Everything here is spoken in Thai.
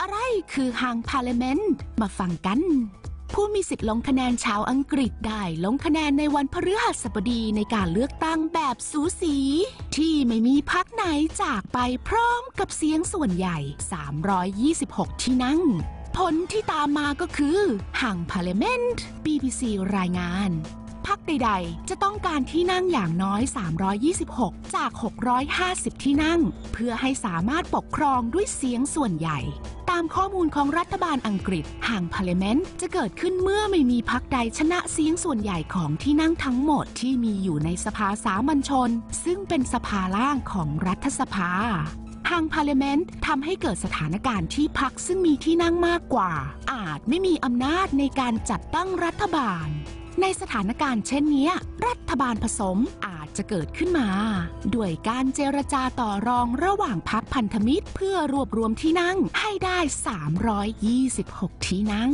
อะไรคือหางพาร์เลเมนต์มาฟังกัน ผู้มีสิทธิ์ลงคะแนนชาวอังกฤษได้ลงคะแนนในวันพฤหัสบดีในการเลือกตั้งแบบสูสี ที่ไม่มีพักไหนจากไปพร้อมกับเสียงส่วนใหญ่ 326 ที่นั่ง ผลที่ตามมาก็คือห่างพาร์เลเมนต์ BBC รายงานพักใดๆ จะต้องการที่นั่งอย่างน้อย 326 จาก 650 ที่นั่ง เพื่อให้สามารถปกครองด้วยเสียงส่วนใหญ่ ตามข้อมูลของรัฐบาลอังกฤษ ห่างพาร์เลเมนต์จะเกิดขึ้นเมื่อไม่มีพักใดชนะเสียงส่วนใหญ่ของที่นั่งทั้งหมดที่มีอยู่ในสภาสามัญชน ซึ่งเป็นสภาล่างของรัฐสภาทางพาร์เลเมนต์ทำให้เกิดสถานการณ์ที่พักซึ่งมีที่นั่งมากกว่า อาจไม่มีอำนาจในการจัดตั้งรัฐบาล ในสถานการณ์เช่นนี้ รัฐบาลผสมอาจ จะเกิดขึ้นมา ด้วยการเจรจาต่อรองระหว่างพักพันธมิตร เพื่อรวบรวมที่นั่งให้ได้ 326 ที่นั่ง